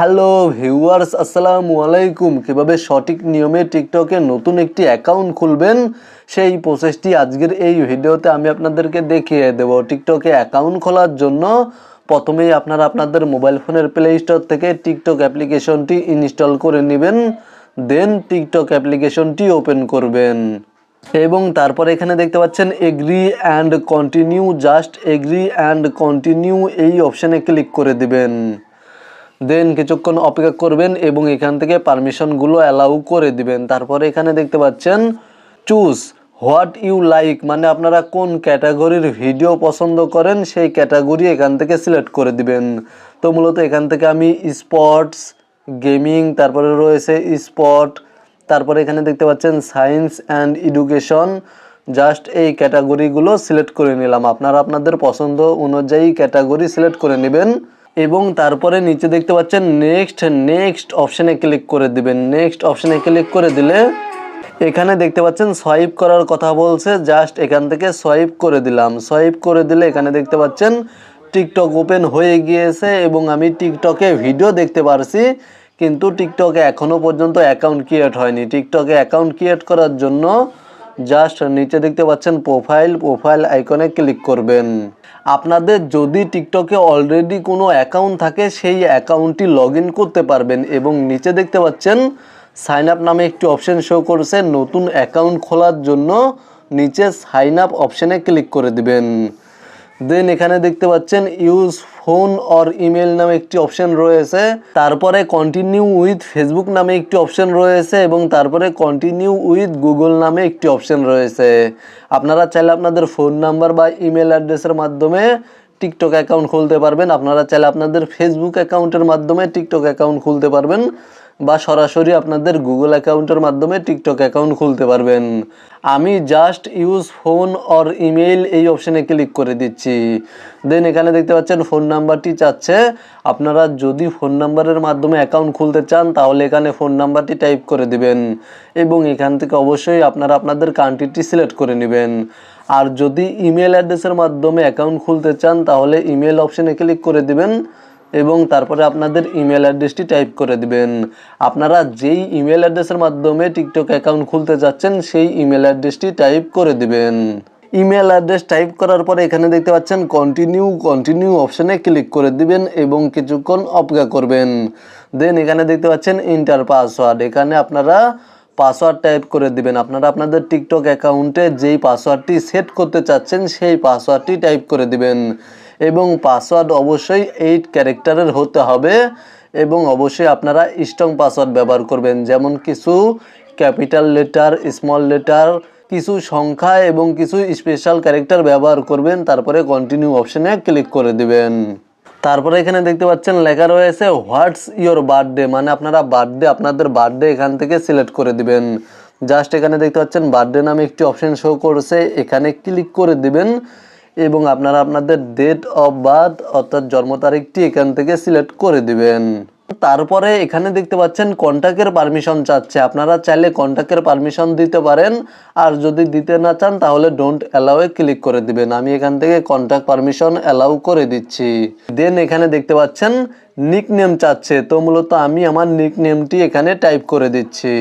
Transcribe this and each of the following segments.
Hello viewers, আসসালামু আলাইকুম। কীভাবে সঠিক নিয়মে টিকটকে নতুন একটি অ্যাকাউন্ট খুলবেন? সেই প্রসেসটি আজকের এই ভিডিওতে আমি আপনাদেরকে দেখিয়ে দেব টিকটকে অ্যাকাউন্ট খোলার জন্য। প্রথমেই আপনারা আপনাদের মোবাইল ফোনের প্লে স্টোর থেকে টিকটক অ্যাপ্লিকেশনটি ইনস্টল করে নেবেন, দেন টিকটক অ্যাপ্লিকেশনটি ওপেন করবেন। এবং তারপর এখানে দেখতে পাচ্ছেন, agree and continue just agree and continue এই অপশানে ক্লিক করে দিবেন। দেন কিছুক্ষণ অপেক্ষা করবেন এবং এখান থেকে পারমিশনগুলো অ্যালাউ করে দিবেন। তারপরে এখানে দেখতে পাচ্ছেন, চুজ হোয়াট ইউ লাইক মানে আপনারা কোন ক্যাটাগরির ভিডিও পছন্দ করেন সেই ক্যাটাগরি এখান থেকে সিলেক্ট করে দিবেন। তো মূলত এখান থেকে আমি স্পোর্টস, গেমিং, তারপরে রয়েছে স্পট তারপরে এখানে দেখতে পাচ্ছেন সায়েন্স অ্যান্ড এডুকেশন, জাস্ট এই ক্যাটাগরিগুলো সিলেক্ট করে নিলাম। আপনারা আপনাদের পছন্দ অনুযায়ী ক্যাটাগরি সিলেক্ট করে নেবেন। এবং তারপরে নিচে দেখতে পাচ্ছেন নেক্সট নেক্সট অপশানে ক্লিক করে দিবেন। নেক্সট অপশানে ক্লিক করে দিলে এখানে দেখতে পাচ্ছেন সোয়াইপ করার কথা বলছে। জাস্ট এখান থেকে সোয়াইপ করে দিলাম। সোয়াইপ করে দিলে এখানে দেখতে পাচ্ছেন টিকটক ওপেন হয়ে গিয়েছে এবং আমি টিকটকে ভিডিও দেখতে পারছি, কিন্তু টিকটকে এখনও পর্যন্ত অ্যাকাউন্ট ক্রিয়েট হয়নি। টিকটকে অ্যাকাউন্ট ক্রিয়েট করার জন্য জাস্ট নিচে দেখতে পাচ্ছেন প্রোফাইল প্রোফাইল আইকনে ক্লিক করবেন। আপনাদের যদি টিকটকে অলরেডি কোনো অ্যাকাউন্ট থাকে, সেই অ্যাকাউন্টটি লগ করতে পারবেন এবং নিচে দেখতে পাচ্ছেন সাইন আপ নামে একটি অপশন শো করছে, নতুন অ্যাকাউন্ট খোলার জন্য নিচে সাইন আপ অপশানে ক্লিক করে দিবেন। দেন এখানে দেখতে পাচ্ছেন ইউজ ফোন অর ইমেল নামে একটি অপশন রয়েছে। তারপরে কন্টিনিউ উইথ ফেসবুক নামে একটি অপশন রয়েছে এবং তারপরে কন্টিনিউ উইথ গুগল নামে একটি অপশন রয়েছে। আপনারা চাইলে আপনাদের ফোন নাম্বার বা ইমেল অ্যাড্রেসের মাধ্যমে টিকটক অ্যাকাউন্ট খুলতে পারবেন। আপনারা চাইলে আপনাদের ফেসবুক অ্যাকাউন্টের মাধ্যমে টিকটক অ্যাকাউন্ট খুলতে পারবেন। বা সরাসরি আপনাদের গুগল অ্যাকাউন্টের মাধ্যমে টিকটক অ্যাকাউন্ট খুলতে পারবেন। আমি just use phone or email এই অপশানে ক্লিক করে দিচ্ছি। দেন এখানে দেখতে পাচ্ছেন ফোন নাম্বারটি চাচ্ছে। আপনারা যদি ফোন নাম্বারের মাধ্যমে অ্যাকাউন্ট খুলতে চান, তাহলে এখানে ফোন নাম্বারটি টাইপ করে দিবেন। এবং এখান থেকে অবশ্যই আপনারা আপনাদের কান্ট্রিটি সিলেক্ট করে নেবেন। আর যদি ইমেল অ্যাড্রেসের মাধ্যমে অ্যাকাউন্ট খুলতে চান, তাহলে ইমেল অপশানে ক্লিক করে দিবেন। এবং তারপরে আপনাদের ইমেল অ্যাড্রেসটি টাইপ করে দিবেন। আপনারা যেই ইমেল অ্যাড্রেসের মাধ্যমে টিকটক অ্যাকাউন্ট খুলতে যাচ্ছেন, সেই ইমেল অ্যাড্রেসটি টাইপ করে দিবেন। ইমেল অ্যাড্রেস টাইপ করার পরে এখানে দেখতে পাচ্ছেন কন্টিনিউ কন্টিনিউ অপশানে ক্লিক করে দিবেন এবং কিছুক্ষণ অপেক্ষা করবেন। দেন এখানে দেখতে পাচ্ছেন ইন্টার পাসওয়ার্ড এখানে আপনারা পাসওয়ার্ড টাইপ করে দিবেন। আপনারা আপনাদের টিকটক অ্যাকাউন্টে যেই পাসওয়ার্ডটি সেট করতে চাচ্ছেন, সেই পাসওয়ার্ডটি টাইপ করে দিবেন। এবং পাসওয়ার্ড অবশ্যই এইট ক্যারেক্টারের হতে হবে এবং অবশ্যই আপনারা স্ট্রং পাসওয়ার্ড ব্যবহার করবেন। যেমন কিছু ক্যাপিটাল লেটার স্মল লেটার কিছু সংখ্যা এবং কিছু স্পেশাল ক্যারেক্টার ব্যবহার করবেন, তারপরে কন্টিনিউ অপশানে ক্লিক করে দিবেন। তারপরে এখানে দেখতে পাচ্ছেন, লেখা রয়েছে হোয়াটস ইয়োর বার্থডে মানে আপনারা বার্থডে আপনাদের বার্থডে এখান থেকে সিলেক্ট করে দিবেন। জাস্ট এখানে দেখতে পাচ্ছেন বার্থডে নামে একটি অপশন শো করছে, এখানে ক্লিক করে দিবেন। এবং আপনারা আপনাদের ডেট অফ বার্থ অর্থাৎ জন্ম তারিখটি এখান থেকে সিলেক্ট করে দিবেন। তারপরে এখানে দেখতে পাচ্ছেন কন্ট্যাক্টের পারমিশন চাচ্ছে। আপনারা চাইলে কন্ট্যাক্টের পারমিশন দিতে পারেন। আর যদি দিতে না চান, তাহলে ডোন্ট অ্যালাউয়ে ক্লিক করে দিবেন। আমি এখান থেকে কন্ট্যাক্ট পারমিশন অ্যালাউ করে দিচ্ছি। দেন এখানে দেখতে পাচ্ছেন নিক নেম চাচ্ছে। তো মূলত আমি আমার নিক নেমটি এখানে টাইপ করে দিচ্ছি।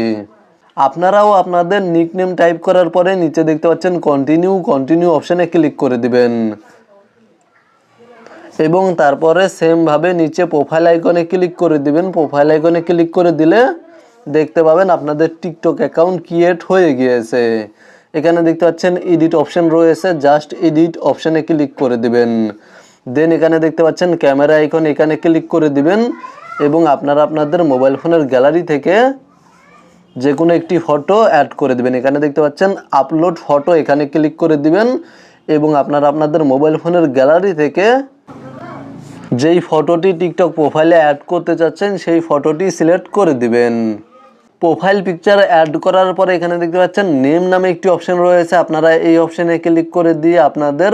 আপনারাও আপনাদের নিকনেম টাইপ করার পরে নিচে দেখতে পাচ্ছেন কন্টিনিউ কন্টিনিউ অপশানে ক্লিক করে দিবেন। এবং তারপরে সেমভাবে নিচে প্রোফাইল আইকনে ক্লিক করে দিবেন। প্রোফাইল আইকনে ক্লিক করে দিলে দেখতে পাবেন আপনাদের টিকটক অ্যাকাউন্ট ক্রিয়েট হয়ে গিয়েছে। এখানে দেখতে পাচ্ছেন এডিট অপশন রয়েছে জাস্ট এডিট অপশানে ক্লিক করে দিবেন। দেন এখানে দেখতে পাচ্ছেন ক্যামেরা আইকন এখানে ক্লিক করে দিবেন। এবং আপনারা আপনাদের মোবাইল ফোনের গ্যালারি থেকে যে কোনো একটি ফটো অ্যাড করে দিবেন। এখানে দেখতে পাচ্ছেন আপলোড ফটো এখানে ক্লিক করে দিবেন এবং আপনারা আপনাদের মোবাইল ফোনের গ্যালারি থেকে যেই ফটোটি টিকটক প্রোফাইলে অ্যাড করতে চাচ্ছেন, সেই ফটোটি সিলেক্ট করে দিবেন। প্রোফাইল পিকচার অ্যাড করার পরে এখানে দেখতে পাচ্ছেন নেম নামে একটি অপশন রয়েছে। আপনারা এই অপশানে ক্লিক করে দিয়ে আপনাদের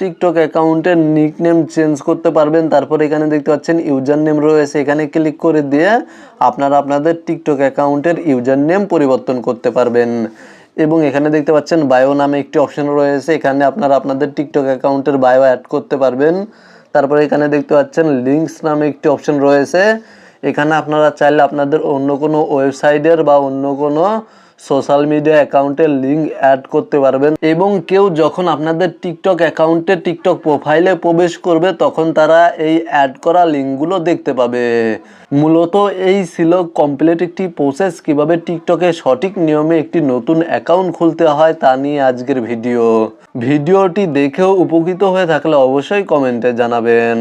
টিকটক অ্যাকাউন্টের নিক নেম চেঞ্জ করতে পারবেন। তারপরে এখানে দেখতে পাচ্ছেন ইউজার নেম রয়েছে। এখানে ক্লিক করে দিয়ে আপনারা আপনাদের টিকটক অ্যাকাউন্টের ইউজার নেম পরিবর্তন করতে পারবেন। এবং এখানে দেখতে পাচ্ছেন বায়ো নামে একটি অপশন রয়েছে। এখানে আপনারা আপনাদের টিকটক অ্যাকাউন্টের বায়ো অ্যাড করতে পারবেন। তারপরে এখানে দেখতে পাচ্ছেন লিঙ্কস নামে একটি অপশন রয়েছে। এখানে আপনারা চাইলে আপনাদের অন্য কোনো ওয়েবসাইটের বা অন্য কোনো সোশ্যাল মিডিয়া অ্যাকাউন্টের লিঙ্ক অ্যাড করতে পারবেন এবং কেউ যখন আপনাদের টিকটক অ্যাকাউন্টে টিকটক প্রোফাইলে প্রবেশ করবে, তখন তারা এই অ্যাড করা লিঙ্কগুলো দেখতে পাবে। মূলত এই ছিল কমপ্লিট একটি প্রসেস, কীভাবে টিকটকে সঠিক নিয়মে একটি নতুন অ্যাকাউন্ট খুলতে হয় তা নিয়ে আজকের ভিডিও। ভিডিওটি দেখেও উপকৃত হয়ে থাকলে অবশ্যই কমেন্টে জানাবেন।